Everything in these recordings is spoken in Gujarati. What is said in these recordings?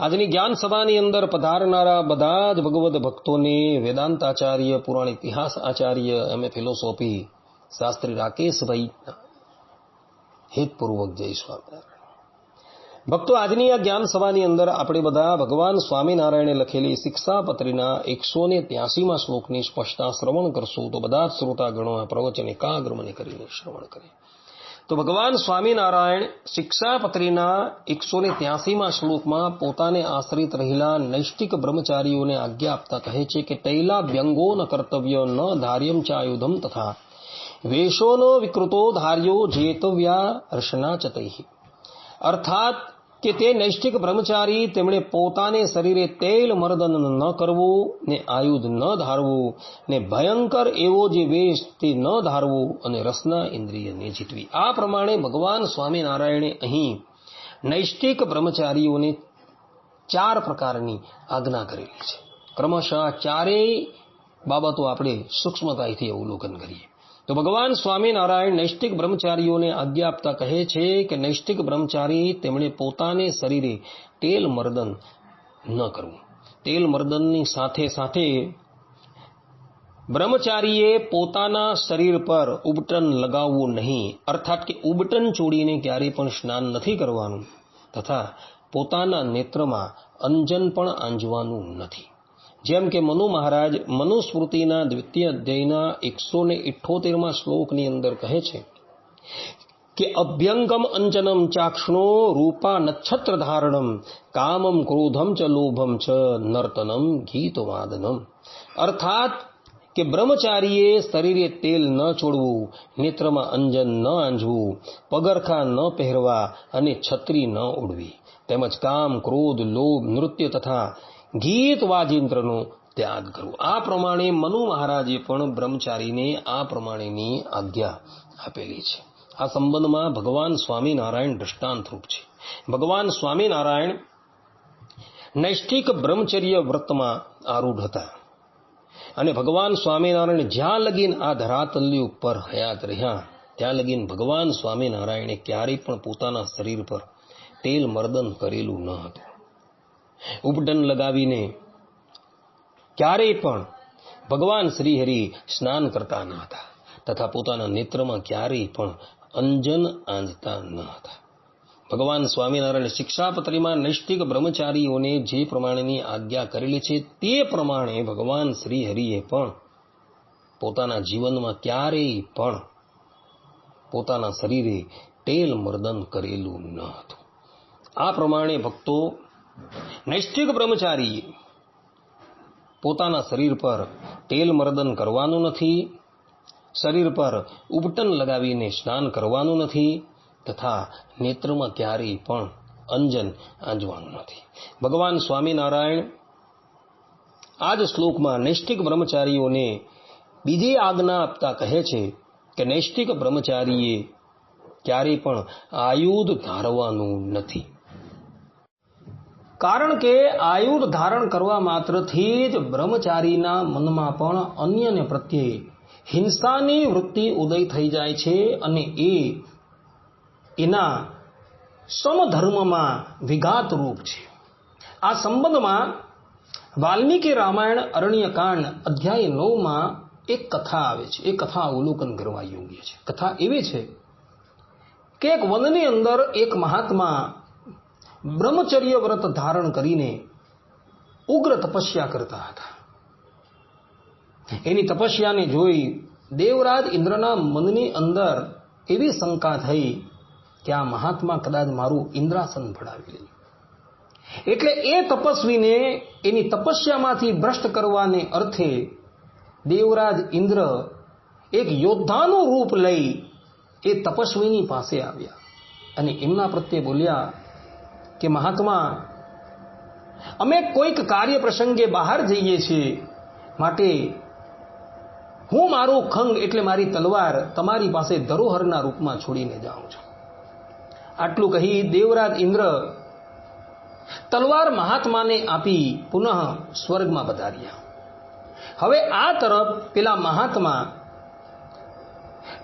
આજની જ્ઞાન સભાની અંદર પધારનારા બધા જ ભગવદ ભક્તોને વેદાંત આચાર્ય પુરાણ ઇતિહાસ આચાર્ય, એમ એ ફિલોસોફી શાસ્ત્રી રાકેશભાઈ હિતપૂર્વક જય સ્વામિનારાયણ. ભક્તો, આજની આ જ્ઞાન સભાની અંદર આપણે બધા ભગવાન સ્વામિનારાયણે લખેલી શિક્ષાપત્રીના એકસો ને ત્યાસીમાં શ્લોકની સ્પષ્ટતા શ્રવણ કરશું તો બધા જ શ્રોતાગણો આ પ્રવચન એકાગ્ર મને કરીને શ્રવણ કરે. તો ભગવાન સ્વામિનારાયણ શિક્ષાપત્રીના એકસો ને ત્યાસીમાં શ્લોકમાં પોતાને આશ્રિત રહેલા નૈષ્ટિક બ્રહ્મચારીઓને આજ્ઞા આપતા કહે છે કે તૈલા વ્યંગો ન કર્તવ્ય ન ધાર્યમ ચાયુધમ તથા વેશો ન વિકૃતો ધાર્યો જેતવ્યા રશના ચતૈ. અર્થાત કે તે નૈષ્ઠિક બ્રહ્મચારી તેમણે પોતાને શરીરે તેલ મર્દન ન કરવું, ને આયુધ ન ધારવું, ને ભયંકર એવો જે વેશ તે ન ધારવું અને રસના ઇન્દ્રિયને જીતવી. આ પ્રમાણે ભગવાન સ્વામિનારાયણે અહીં નૈષ્ઠિક બ્રહ્મચારીઓને ચાર પ્રકારની આજ્ઞા કરેલી છે. ક્રમશઃ ચારેય બાબતો આપણે સૂક્ષ્મતાથી અવલોકન કરીએ. તો ભગવાન સ્વામિનારાયણ નૈષ્ટિક બ્રહ્મચારીઓને આજ્ઞા આપતા કહે છે કે નૈષ્ટિક બ્રહ્મચારી તેમણે પોતાને શરીરે તેલ મર્દન ન કરવું. તેલ મર્દનની સાથે સાથે બ્રહ્મચારીએ પોતાના શરીર પર ઉબટન લગાવવું નહીં, અર્થાત કે ઉબટન છોડીને ક્યારેય પણ સ્નાન નથી કરવાનું, તથા પોતાના નેત્રમાં અંજન પણ આંજવાનું નથી. જેમ કે મનુ મહારાજ મનુસ્મૃતિના દ્વિતીય અધ્યાયના એકસો ને ઇઠ્ઠોતેરમાં શ્લોકની અંદર કહે છે કે અભ્યંગમ અંજનમ ચાક્ષણો રૂપા નક્ષત્ર ધારણમ કામમ ક્રોધમ ચ લોભમ ચ નર્તનમ ગીતવાદનમ. અર્થાત કે બ્રહ્મચારીએ શરીરે તેલ ન છોડવું, નેત્રમાં અંજન ન આંજવું, પગરખા ન પહેરવા અને છત્રી ન ઉડવી. તેમજ કામ, ક્રોધ, લોભ, નૃત્ય તથા ગીત વાજિંત્રનો ત્યાગ કરવો આ પ્રમાણે મનુ મહારાજે પણ બ્રહ્મચારીને આ પ્રમાણેની આજ્ઞા આપેલી છે. આ સંબંધમાં ભગવાન સ્વામિનારાયણ દ્રષ્ટાંતરૂપ છે. ભગવાન સ્વામિનારાયણ નૈષ્ઠિક બ્રહ્મચર્ય વ્રતમાં આરૂઢ હતા. અને ભગવાન સ્વામિનારાયણ જ્યાં લગીન આ ધરાતલ્ય ઉપર હયાત રહ્યા, ત્યાં લગીન ભગવાન સ્વામિનારાયણે ક્યારેય પણ પોતાના શરીર પર તેલ મર્દન કરેલું ન હતું. ઉપડન લગાવીને ક્યારેય પણ ભગવાન શ્રીહરિ સ્નાન કરતા ન હતા તથા પોતાના નેત્રમાં ક્યારેય પણ અંજન આંજતા ન હતા. ભગવાન સ્વામિનારાયણ શિક્ષાપત્રીમાં નૈષ્ઠિક બ્રહ્મચારીઓને જે પ્રમાણેની આજ્ઞા કરેલી છે તે પ્રમાણે ભગવાન શ્રીહરિએ પણ પોતાના જીવનમાં ક્યારેય પણ પોતાના શરીરે તેલ મર્દન કરેલું ન હતું. આ પ્રમાણે ભક્તો નૈષ્ઠિક બ્રહ્મચારી પોતાના શરીર પર તેલ મર્દન કરવાનું નથી, શરીર પર ઉબટન લગાવીને સ્નાન કરવાનું નથી, તથા નેત્રમાં ક્યારેય પણ અંજન આંજવાનું નથી. ભગવાન સ્વામિનારાયણ આ જ શ્લોકમાં નૈષ્ઠિક બ્રહ્મચારીઓને બીજી આજ્ઞા આપતા કહે છે કે નૈષ્ઠિક બ્રહ્મચારીએ ક્યારેય પણ આયુધ ધારવાનું નથી. કારણ કે આયુર ધારણ કરવા માત્રથી જ બ્રહ્મચારીના મનમાં પણ અન્યને પ્રત્યે હિંસાની વૃત્તિ ઉદય થઈ જાય છે અને એ એના સમધર્મમાં વિઘાત રૂપ છે. આ સંબંધમાં વાલ્મીકી રામાયણ અરણ્યકાંડ અધ્યાય નવમાં એક કથા આવે છે. એ કથા અવલોકન કરવા યોગ્ય છે. કથા એવી છે કે એક વનની અંદર એક મહાત્મા બ્રહ્મચર્ય વ્રત ધારણ કરીને ઉગ્ર તપસ્યા કરતા હતા. એની તપસ્યાને જોઈ દેવરાજ ઇન્દ્રના મનની અંદર એવી શંકા થઈ કે આ મહાત્મા કદાચ મારું ઇન્દ્રાસન ભડાવી લે. એટલે એ તપસ્વીને એની તપસ્યામાંથી ભ્રષ્ટ કરવાને અર્થે દેવરાજ ઇન્દ્ર એક યોદ્ધાનું રૂપ લઈ એ તપસ્વીની પાસે આવ્યા અને એમના પ્રત્યે બોલ્યા કે મહાત્મા, અમે કોઈક કાર્ય પ્રસંગે બહાર જઈએ છીએ માટે હું મારો ખંગ એટલે મારી તલવાર તમારી પાસે ધરોહરના રૂપમાં છોડીને જાઉં છું. આટલું કહી દેવરાજ ઇન્દ્ર તલવાર મહાત્માને આપી પુનઃ સ્વર્ગમાં પધાર્યા. હવે આ તરફ પેલા મહાત્મા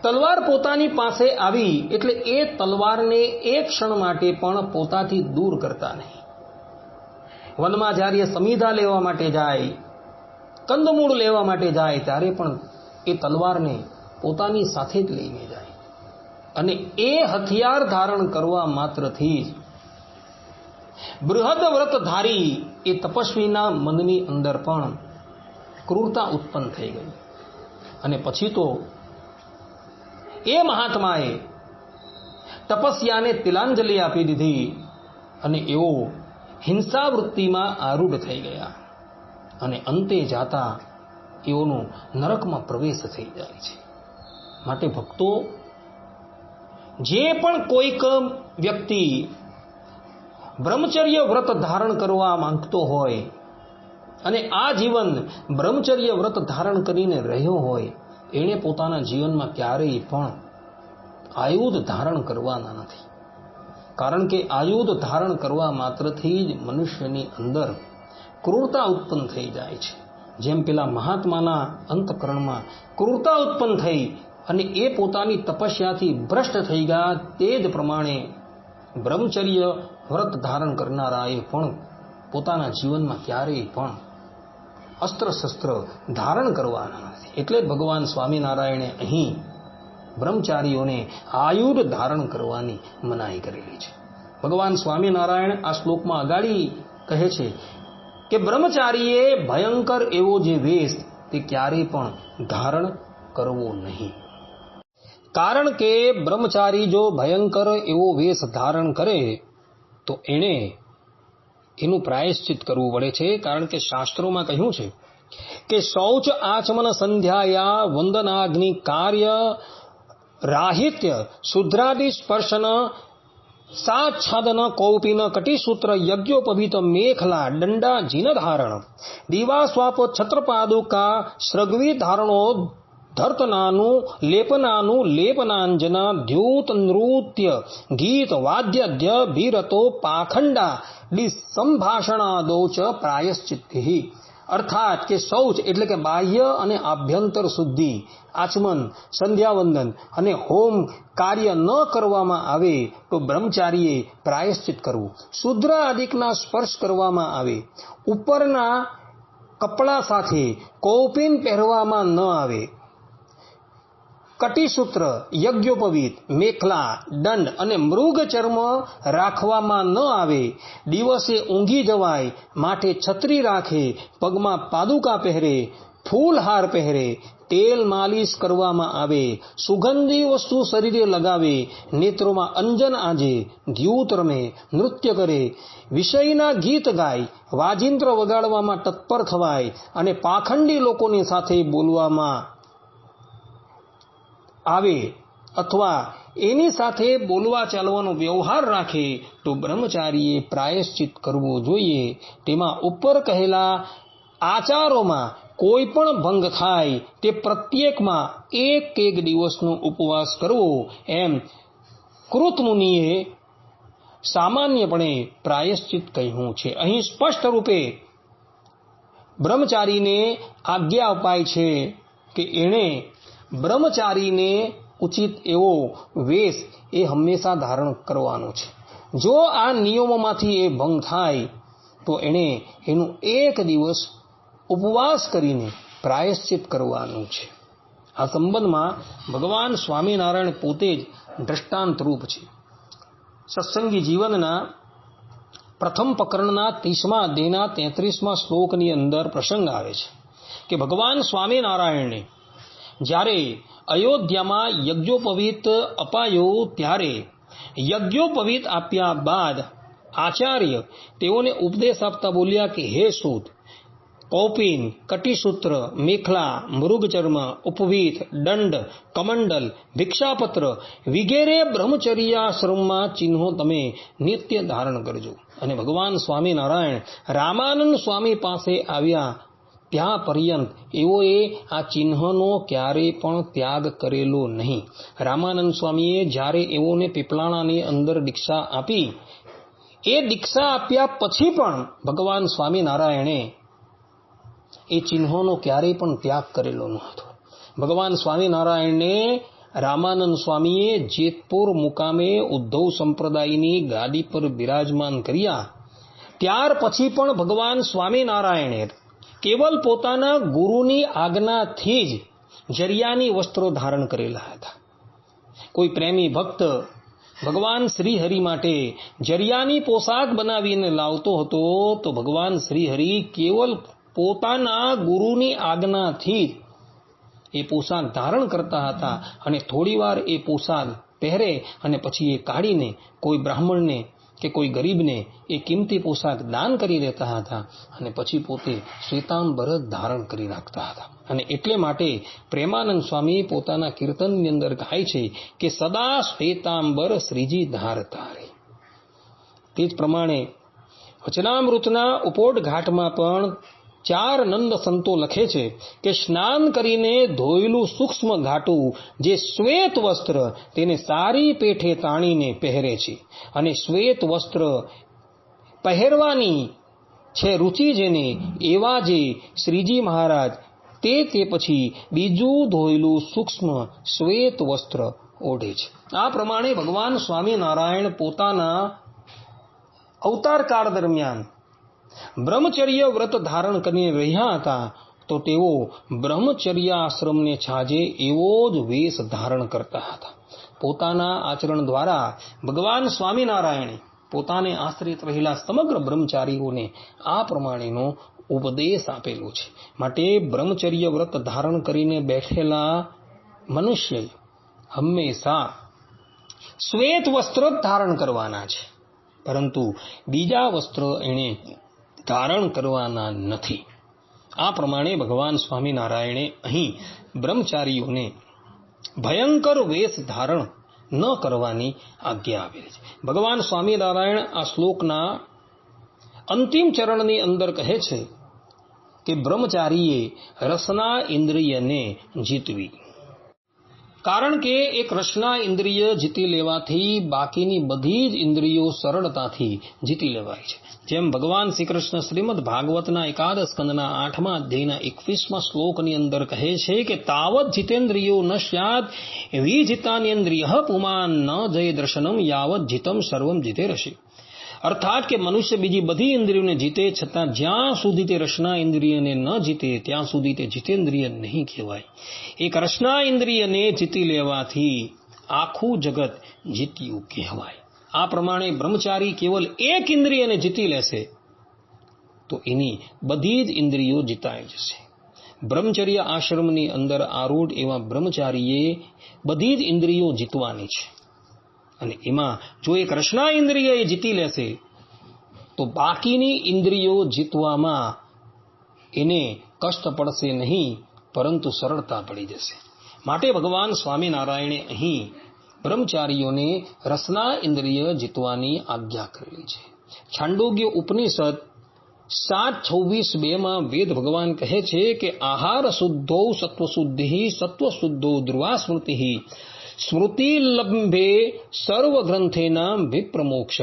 તલવાર પોતાની પાસે આવી એટલે એ તલવારને એક ક્ષણ માટે પણ પોતાથી દૂર કરતા નહીં. વનમાં જ્યારે સમીધા લેવા માટે જાય, કંદમૂળ લેવા માટે જાય, ત્યારે પણ એ તલવારને પોતાની સાથે જ લઈને જાય. અને એ હથિયાર ધારણ કરવા માત્રથી જ બૃહદ વ્રતધારી એ તપસ્વીના મનની અંદર પણ ક્રૂરતા ઉત્પન્ન થઈ ગઈ. અને પછી તો એ મહાત્માએ તપસ્યાને તિલાંજલિ આપી દીધી અને એઓ હિંસા વૃત્તિમાં આરૂઢ થઈ ગયા અને અંતે જાતા એઓનો નરકમાં પ્રવેશ થઈ જાય છે. માટે ભક્તો, જે પણ કોઈક વ્યક્તિ બ્રહ્મચર્ય વ્રત ધારણ કરવા માંગતો હોય અને આ જીવન બ્રહ્મચર્ય વ્રત ધારણ કરીને રહ્યો હોય એણે પોતાના જીવનમાં ક્યારેય પણ આયુધ ધારણ કરવાના નથી. કારણ કે આયુધ ધારણ કરવા માત્રથી જ મનુષ્યની અંદર ક્રૂરતા ઉત્પન્ન થઈ જાય છે. જેમ પેલા મહાત્માના અંતકરણમાં ક્રૂરતા ઉત્પન્ન થઈ અને એ પોતાની તપસ્યાથી ભ્રષ્ટ થઈ ગયા તે જ પ્રમાણે બ્રહ્મચર્ય વ્રત ધારણ કરનારાએ પણ પોતાના જીવનમાં ક્યારેય પણ અસ્ત્ર શસ્ત્ર ધારણ કરવાના એટલે ભગવાન સ્વામિનારાયણે અહીં બ્રહ્મચારીઓને આયુધ ધારણ કરવાની મનાઈ કરેલી છે. ભગવાન સ્વામિનારાયણ આ શ્લોકમાં અગાડી કહે છે કે બ્રહ્મચારીએ ભયંકર એવો જે વેશ તે ક્યારેય પણ ધારણ કરવો નહીં. કારણ કે બ્રહ્મચારી જો ભયંકર એવો વેશ ધારણ કરે તો એણે એનું પ્રાયશ્ચિત કરવું પડે છે, કારણ કે શાસ્ત્રોમાં કહ્યું છે કે શૌચ આચમન સંધ્યાયા વંદનાગ્નિ કાર્ય રાહિત્ય શુદ્રાદિ સ્પર્શન સાચ્છાદન કૌપિન કટિસૂત્ર યજ્ઞોપભિત મેખલા દંડા જીન ધારણ દીવા સ્વાપો છત્રપાદુકા શ્રગવી ધારણો ધર્તનાનું લેપનાનું લેપનાંજન દ્યુત નૃત્ય ગીત વાદ્યદ્ય ભીરતો પાખંડા ડિ સંભાષણાદો ચ પ્રાયશ્ચિત્તિ અર્થાત કે શૌચ એટલે કે બાહ્ય અને આભ્યંતર શુદ્ધિ, આચમન, સંધ્યાવંદન અને હોમ કાર્ય ન કરવામાં આવે તો બ્રહ્મચારીએ પ્રાયશ્ચિત કરવું. શુદ્ર આદિકના સ્પર્શ કરવામાં આવે. ઉપરના કપડા સાથે કૌપિન પહેરવામાં ન આવે. કટિસૂત્ર, યજ્ઞોપવિત, મેખલા, દંડ અને મૃગ ચર્મ રાખવામાં ન આવે. દિવસે ઊંઘી જવાય માટે છત્રી રાખે, પગમાં પાદુકા પહેરે ફૂલહાર પહેરે, તેલ માલિશ કરવામાં આવે, સુગંધી વસ્તુ શરીરે લગાવે, નેત્રોમાં અંજન આંજે દ્યુત રમે, નૃત્ય કરે. વિષયના ગીત ગાય, વાજિંત્ર વગાડવામાં તત્પર થવાય અને પાખંડી લોકોની સાથે બોલવામાં આવે અથવા એની સાથે બોલવા ચાલવાનો વ્યવહાર રાખે તો બ્રહ્મચારીએ પ્રાયશ્ચિત કરવું જોઈએ. તેમાં ઉપર કહેલા આચારોમાં કોઈ પણ ભંગ થાય તે પ્રત્યેકમાં એક એક દિવસનો ઉપવાસ કરવો. એમ કૃત મુનિએ સામાન્યપણે પ્રાયશ્ચિત કહ્યું છે. અહીં સ્પષ્ટ રૂપે બ્રહ્મચારીને આજ્ઞા અપાય છે કે એણે બ્રહ્મચારીને ઉચિત એવો વેશ એ હંમેશા ધારણ કરવાનો છે. જો આ નિયમોમાંથી એ ભંગ થાય, તો એણે એનું એક દિવસ ઉપવાસ કરીને પ્રાયશ્ચિત કરવાનું છે. આ સંબંધમાં ભગવાન સ્વામિનારાયણ પોતે જ દ્રષ્ટાંત રૂપ છે. સત્સંગી જીવનના પ્રથમ પ્રકરણના ત્રીસમા અધ્યયના તેત્રીસમાં શ્લોકની અંદર પ્રસંગ આવે છે કે ભગવાન સ્વામિનારાયણને જ્યારે અયોધ્યામાં યજ્ઞોપવિત અપાયો ત્યારે યજ્ઞોપવિત આપ્યા બાદ આચાર્ય તેઓને ઉપદેશ આપતા બોલ્યા કે, હે સૂત, કૌપિન, કટિસૂત્ર, મેખલા, મૃગચર્મ, ઉપવીત, દંડ, કમંડલ, ભિક્ષાપત્ર, વિગેરે બ્રહ્મચર્યાશ્રમમાં ચિહ્નો તમે નિત્ય ધારણ કરજો. અને ભગવાન સ્વામિનારાયણ રામાનંદ સ્વામી પાસે આવ્યા ત્યાં પર્યંત એઓએ આ ચિહ્નનો ક્યારે પણ ત્યાગ કરેલો નહીં. રામાનંદ સ્વામીએ જ્યારે એઓને પીપલાણાની અંદર દીક્ષા આપી, એ દીક્ષા આપ્યા પછી પણ ભગવાન સ્વામિનારાયણે એ ચિહ્નોનો ક્યારેય પણ ત્યાગ કરેલો ન હતો. ભગવાન સ્વામિનારાયણને રામાનંદ સ્વામીએ જેતપુર મુકામે ઉદ્ધવ સંપ્રદાયની ગાદી પર બિરાજમાન કર્યા. ત્યાર પછી પણ ભગવાન સ્વામિનારાયણે કેવલ પોતાના ગુરુની આજ્ઞાથી જ જરિયાની વસ્ત્રો ધારણ કરેલા હતા કોઈ પ્રેમી ભક્ત ભગવાન શ્રીહરિ માટે જરિયાની પોશાક બનાવીને લાવતો હતો તો ભગવાન શ્રીહરિ કેવલ પોતાના ગુરુની આજ્ઞાથી એ પોશાક ધારણ કરતા હતા અને થોડીવાર એ પોશાક પહેરે અને પછી એ કાઢીને કોઈ બ્રાહ્મણને કે કોઈ ગરીબને એ કિંમતી પોશાક દાન કરી દેતા હતા અને પછી પોતે શ્વેતાંબર ધારણ કરી રાખતા હતા. અને એટલે માટે પ્રેમાનંદ સ્વામી પોતાના કીર્તનની અંદર ગાય છે કે સદા શ્વેતાંબર શ્રીજી ધારતા રે તે જ પ્રમાણે વચનામૃતના ઉપોટ ઘાટમાં પણ ચાર નંદ સંતો લખે છે કે સ્નાન કરીને ધોયેલું સૂક્ષ્મ ઘાટું, જે શ્વેત વસ્ત્ર તેને સારી પેઠે તાણીને પહેરે છે. અને શ્વેત વસ્ત્ર પહેરવાની છે રુચિ જેને એવા જે શ્રીજી મહારાજ તે તે પછી બીજું ધોયેલું સૂક્ષ્મ શ્વેત વસ્ત્ર ઓઢે છે. આ પ્રમાણે ભગવાન સ્વામિનારાયણ પોતાના અવતાર કાળ દરમિયાન બ્રહ્મચર્ય વ્રત ધારણ કરીને રહ્યા હતા, તો તેઓ બ્રહ્મચર્ય છાજે એવો જ વેશ ધારણ કરતા હતા. પોતાના આચરણ દ્વારા ભગવાન સ્વામિનારાયણે પોતાને આશ્રિત રહેલા સમગ્ર બ્રહ્મચારીઓને આ પ્રમાણેનો ઉપદેશ આપેલો છે. માટે બ્રહ્મચર્ય વ્રત ધારણ કરીને બેઠેલા મનુષ્ય હંમેશા શ્વેત વસ્ત્ર ધારણ કરવાના છે. પરંતુ બીજા વસ્ત્ર એણે ધારણ કરવાના નથી. આ પ્રમાણે ભગવાન સ્વામિનારાયણે અહીં બ્રહ્મચારીઓને ભયંકર વેશ ધારણ ન કરવાની આજ્ઞા આપેલી છે. ભગવાન સ્વામિનારાયણ આ શ્લોકના અંતિમ ચરણની અંદર કહે છે કે બ્રહ્મચારીએ રસના ઇન્દ્રિયને જીતવી. કારણ કે એક રસના ઇન્દ્રિય જીતી લેવાથી બાકીની બધી જ ઇન્દ્રિયો સરળતાથી જીતી લેવાય છે. જેમ ભગવાન શ્રી કૃષ્ણ શ્રીમદ ભાગવતના એકાદ સ્કંદના આઠમા અધ્યયના એકવીસમાં શ્લોકની અંદર કહે છે કે તાવત જીતેન્દ્રિયો ન સ્યાત વિજિતાન્યન્દ્રિય પુમાન ન જય દર્શનમ યાવત જીતમ સર્વમ જીતે રશે અર્થાત કે મનુષ્ય બીજી બધી ઇન્દ્રિયોને જીતે, છતાં જ્યાં સુધી તે રસના ઇન્દ્રિયને ન જીતે, ત્યાં સુધી તે જીતેન્દ્રિય નહીં કહેવાય. એક રસના ઇન્દ્રિયને જીતી લેવાથી આખું જગત જીત્યું કહેવાય. આ પ્રમાણે બ્રહ્મચારી કેવલ એક ઇન્દ્રિયને જીતી લેશે, તો એની બધી જ ઇન્દ્રિયો જીતાઈ જશે. બ્રહ્મચર્ય આશ્રમની અંદર આરૂઢ એવા બ્રહ્મચારીએ બધી જ ઇન્દ્રિયો જીતવાની છે. અને એમાં જો એક રસના ઇન્દ્રિય એ જીતી લેશે, તો બાકીની ઇન્દ્રિયો જીતવામાં એને કષ્ટ પડશે નહીં, પરંતુ સરળતા પડી જશે. માટે ભગવાન સ્વામિનારાયણે અહીં બ્રહ્મચારીઓને રસના ઇન્દ્રિય જીતવાની આજ્ઞા કરેલી છે. છાંડોગ્ય ઉપનિષદ સાત છવ્વીસ બે માં વેદ ભગવાન કહે છે કે આહાર શુદ્ધો સત્વ શુદ્ધિ સત્વ સ્મૃતિ સ્મૃતિ સર્વગ્રંથેના સર્વ ગ્રંથેના વિપ્રમોક્ષ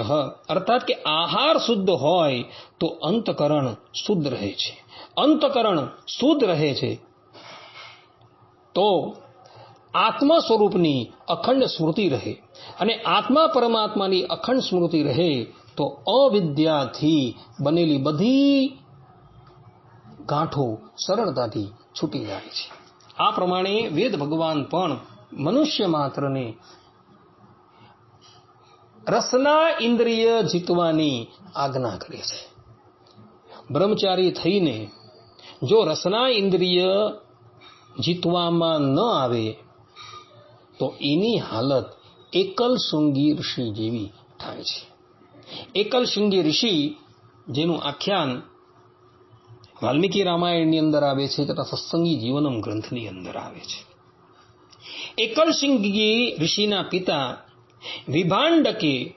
અર્થાત કે આહાર શુદ્ધ હોય તો અંતકરણ શુદ્ધ રહે છે અંતકરણ શુદ્ધ રહે છે તો આત્મા સ્વરૂપની અખંડ સ્મૃતિ રહે અને આત્મા પરમાત્માની અખંડ સ્મૃતિ રહે તો અવિદ્યાથી બનેલી બધી ગાંઠો સરળતાથી છૂટી જાય છે। આ પ્રમાણે વેદ ભગવાન પણ મનુષ્ય માત્રને રસના ઇન્દ્રિય જીતવાની આજ્ઞા કરે છે. બ્રહ્મચારી થઈને જો રસના ઇન્દ્રિય જીતવામાં ન આવે, તો એની હાલત એકલ શૃંગી ઋષિ જેવી થાય છે. એકલ શૃંગી ઋષિ જેનું આખ્યાન વાલ્મીકી રામાયણની અંદર આવે છે તથા સત્સંગી જીવનમ ગ્રંથની અંદર આવે છે. એકલ શૃંગી ઋષિના પિતા વિભાંડકે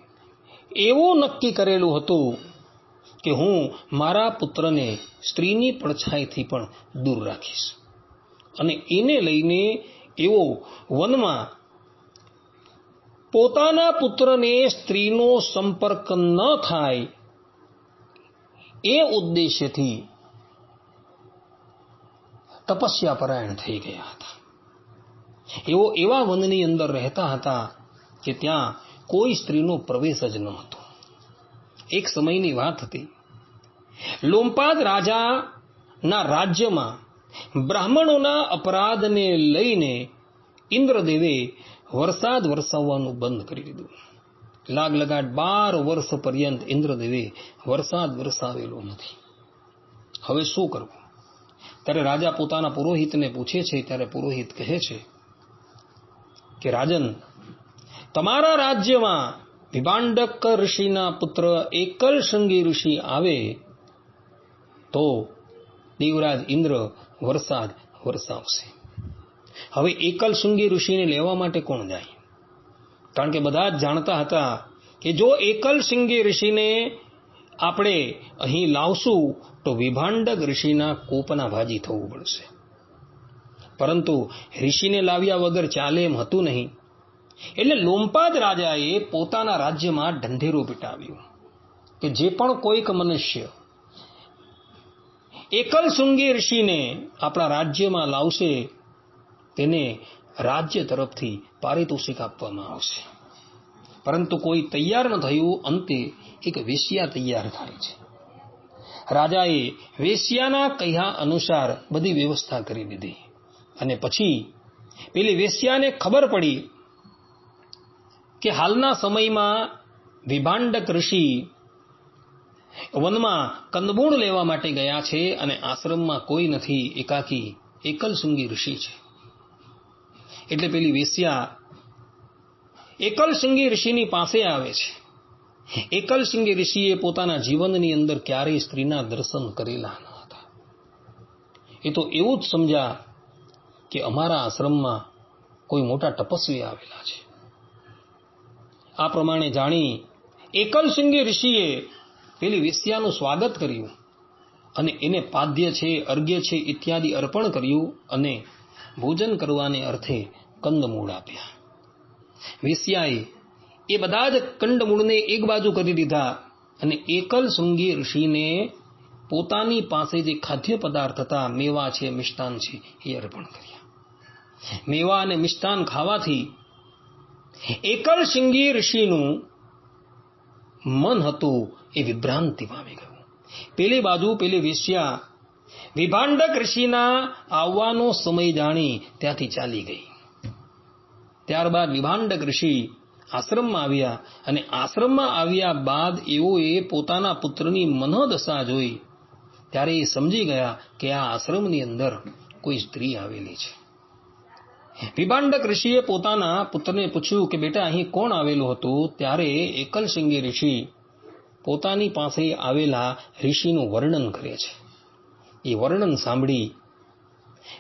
એવું નક્કી કરેલું હતું કે હું મારા પુત્રને સ્ત્રીની પડછાઈથી પણ દૂર રાખીશ. અને એને લઈને એવો વનમાં પોતાના પુત્રને સ્ત્રીનો સંપર્ક ન થાય એ ઉદ્દેશ્યથી તપસ્યા પરાયણ થઈ ગયા હતા. એવો એવા વનની અંદર રહેતા હતા કે ત્યાં કોઈ સ્ત્રીનો પ્રવેશ જ ન હતો. એક સમયની વાત હતી, લોમપાદ રાજાના રાજ્યમાં બ્રાહ્મણોના અપરાધને લઈને ઇન્દ્રદેવે વરસાદ વરસાવવાનું બંધ કરી દીધું. લાગ લગાટ બાર વર્ષ પર્યંત ઇન્દ્રદેવે વરસાદ વરસાવેલો નથી. હવે શું કરવું? ત્યારે રાજા પોતાના પુરોહિતને પૂછે છે, ત્યારે પુરોહિત કહે છે કે રાજન, તમારા રાજ્યમાં વિભાંડક ઋષિના પુત્ર એકલ શૃંગી ઋષિ આવે, તો દેવરાજ ઇન્દ્ર વરસાદ વરસાવશે. હવે એકલ શૃંગી ઋષિને લેવા માટે કોણ જાય? કારણ કે બધા જ જાણતા હતા કે જો એકલ શૃંગી ઋષિને આપણે અહીં લાવશું, તો વિભાંડક ઋષિના કોપના ભાજી થવું પડશે. પરંતુ ઋષિને લાવ્યા વગર ચાલે એમ હતું નહીં. એટલે લોમપાદ રાજાએ પોતાના રાજ્યમાં ઢંઢેરો પીટાવ્યું કે જે પણ કોઈક મનુષ્ય એકલ શૃંગી ઋષિને આપણા રાજ્યમાં લાવશે, તેને રાજ્ય તરફથી પારિતોષિક આપવામાં આવશે. પરંતુ કોઈ તૈયાર ન થયું, અંતે એક વેશ્યા તૈયાર થાય છે. રાજાએ વેશ્યાના કહ્યા અનુસાર બધી વ્યવસ્થા કરી દીધી. અને પછી પેલી વેશ્યાને ખબર પડી કે હાલના સમયમાં વિભાંડક ઋષિ વનમાં કંદમૂળ લેવા માટે ગયા છે અને આશ્રમમાં કોઈ નથી, એકાકી, એકલ શૃંગી ઋષિ છે. એટલે પેલી વેશ્યા એકલ શૃંગી ઋષિની પાસે આવે છે. એકલ શૃંગી ઋષિએ પોતાના જીવનની અંદર ક્યારેય સ્ત્રીના દર્શન કરેલા ન હતા. એ તો એવું જ સમજ્યા કે અમારા આશ્રમમાં કોઈ મોટા તપસ્વી આવેલા છે. આ પ્રમાણે જાણી એકલ શૃંગી ઋષિએ પેલી વેશ્યાનું સ્વાગત કર્યું અને એને પાદ્ય છે, અર્ઘ્ય છે, ઇત્યાદિ અર્પણ કર્યું અને ભોજન કરવાને અર્થે કંદમૂળ આપ્યા. વેશ્યાએ એ બધા જ કંદમૂળને એક બાજુ કરી દીધા અને એકલ શૃંગી ઋષિને પોતાની પાસે જે ખાદ્ય પદાર્થ હતા, મેવા છે, મિષ્ટાન છે, એ અર્પણ કર્યા. મેવા અને મિષ્ટાન ખાવાથી એકલ શૃંગી ઋષિનું મન હતું એ વિભ્રાંતિ પામી ગયું. પેલી બાજુ પેલી વેશ્યા વિભાંડક ઋષિના આવવાનો સમય જાણી ત્યાંથી ચાલી ગઈ. ત્યારબાદ વિભાંડક ઋષિ આશ્રમમાં આવ્યા અને આશ્રમમાં આવ્યા બાદ એઓએ પોતાના પુત્રની મનોદશા જોઈ. ત્યારે એ સમજી ગયા કે આ આશ્રમની અંદર કોઈ સ્ત્રી આવેલી છે. વિભાંડક ઋષિએ પોતાના પુત્રને પૂછ્યું કે, બેટા, અહીં કોણ આવેલું હતું? ત્યારે એકલ શૃંગી ઋષિ પોતાની પાસે આવેલા ઋષિનું વર્ણન કરે છે. એ વર્ણન સાંભળી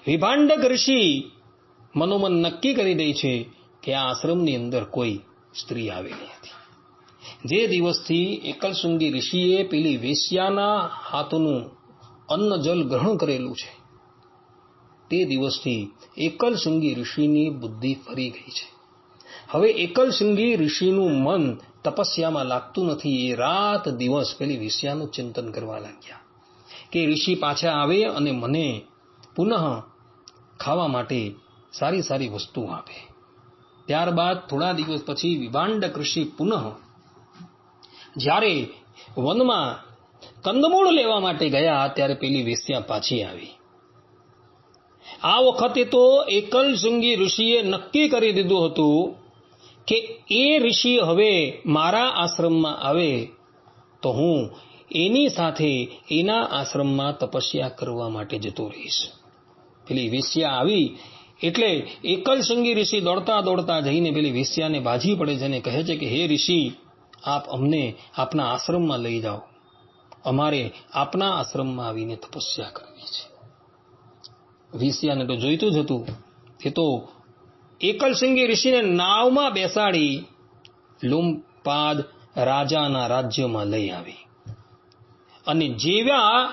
વિભાંડક ઋષિ મનોમન નક્કી કરી દે છે કે આ આશ્રમની અંદર કોઈ સ્ત્રી આવેલી હતી જે દિવસથી એકલ શૃંગી ઋષિએ પેલી વેશ્યાના હાથનું અન્ન જલ ગ્રહણ કરેલું છે. તે દિવસથી એકલ શૃંગી ઋષિની બુદ્ધિ ફરી ગઈ છે. હવે એકલ શૃંગી ઋષિનું મન તપસ્યામાં લાગતું નથી, એ રાત દિવસ પેલી વિષયાનું ચિંતન કરવા લાગ્યા. કે ઋષિ પાછા આવે અને મને પુનઃ ખાવા માટે સારી સારી વસ્તુ આપે. ત્યારબાદ થોડા દિવસ પછી વિભાંડક ઋષિ પુનઃ જ્યારે વનમાં કંદમૂળ લેવા માટે ગયા, ત્યારે પેલી વેશ્યા પાછી આવી. આ વખતે તો એકલ શૃંગી ઋષિએ નક્કી કરી દીધું હતું કે એ ઋષિ હવે મારા આશ્રમમાં આવે તો હું એની સાથે એના આશ્રમમાં તપસ્યા કરવા માટે જતો રહીશ. પેલી વેશ્યા આવી એટલે એકલ શૃંગી ઋષિ દોડતા દોડતા જઈને પેલી વેશ્યાને ભાજી પડે છે અને કહે છે કે, હે ઋષિ, આપ અમને આપના આશ્રમમાં લઈ જાઓ. અમારે આપના આશ્રમમાં આવીને તપસ્યા કરવી છે. વેશ્યાને તો જોઈતું જ હતું. એ તો એકલ શૃંગી ઋષિને નાવમાં બેસાડી લુમપાદ રાજાના રાજ્યમાં લઈ આવી. અને જેવા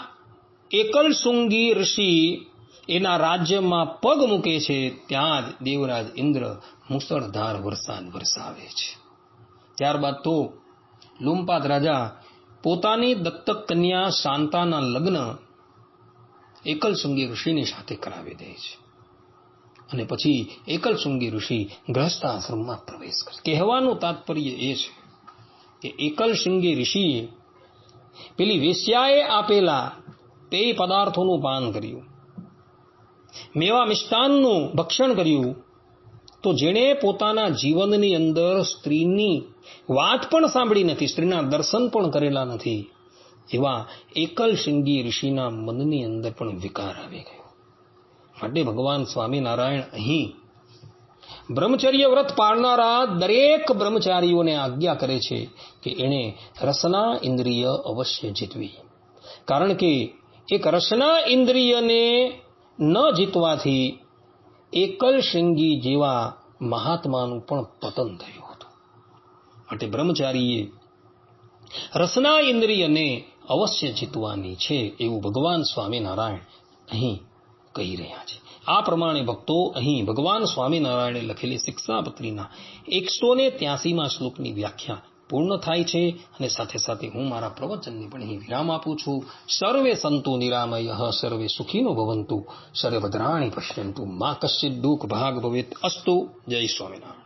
એકલ શૃંગી ઋષિ એના રાજ્યમાં પગ મૂકે છે, ત્યાં જ દેવરાજ ઇન્દ્ર મુસળધાર વરસાદ વરસાવે છે. ત્યારબાદ તો લુમપાદ રાજા પોતાની દત્તક કન્યા શાંતાના લગ્ન એકલ શૃંગી ઋષિની સાથે કરાવી દે છે. અને પછી એકલ શૃંગી ઋષિ ગ્રહસ્થ આશ્રમમાં પ્રવેશ કરે. કહેવાનું તાત્પર્ય એ છે કે એકલ શૃંગી ઋષિએ પેલી વેશ્યાએ આપેલા તે પદાર્થોનું પાન કર્યું. મેવા મિષ્ટાનનું ભક્ષણ કર્યું. તો જેણે પોતાના જીવનની અંદર સ્ત્રીની વાત પણ સાંભળી નથી, સ્ત્રીના દર્શન પણ કરેલા નથી. એવા એકલ શિંગી ઋષિના મનની અંદર પણ વિકાર આવી ગયો. માટે ભગવાન સ્વામિનારાયણ અહીં બ્રહ્મચર્ય વ્રત પાળનારા દરેક બ્રહ્મચારીઓને આજ્ઞા કરે છે કે એણે રસના ઇન્દ્રિય અવશ્ય જીતવી. કારણ કે એક રસના ઇન્દ્રિયને ન જીતવાથી એકલ શૃંગી જેવા મહાત્માનું પણ પતન થયું હતું. માટે બ્રહ્મચારીએ રસના ઇન્દ્રિયને અવશ્ય જીતવાની છે એવું ભગવાન સ્વામિનારાયણ અહીં કહી રહ્યા છે. આ પ્રમાણે ભક્તો અહીં ભગવાન સ્વામિનારાયણે લખેલી શિક્ષાપત્રીના એકસો ને ત્યાસીમાં શ્લોકની વ્યાખ્યા પૂર્ણ થાય છે અને સાથે સાથે હું મારા પ્રવચનને પણ અહીં વિરામ આપું છું. સર્વે સંતો નિરામય, સર્વે સુખીનો ભવંતુ સર્વદ્રાણી પશ્યંતુ. મા કશ્ચિત દુઃખ ભાગ ભવેત. અસ્તુ. જય સ્વામિનારાયણ.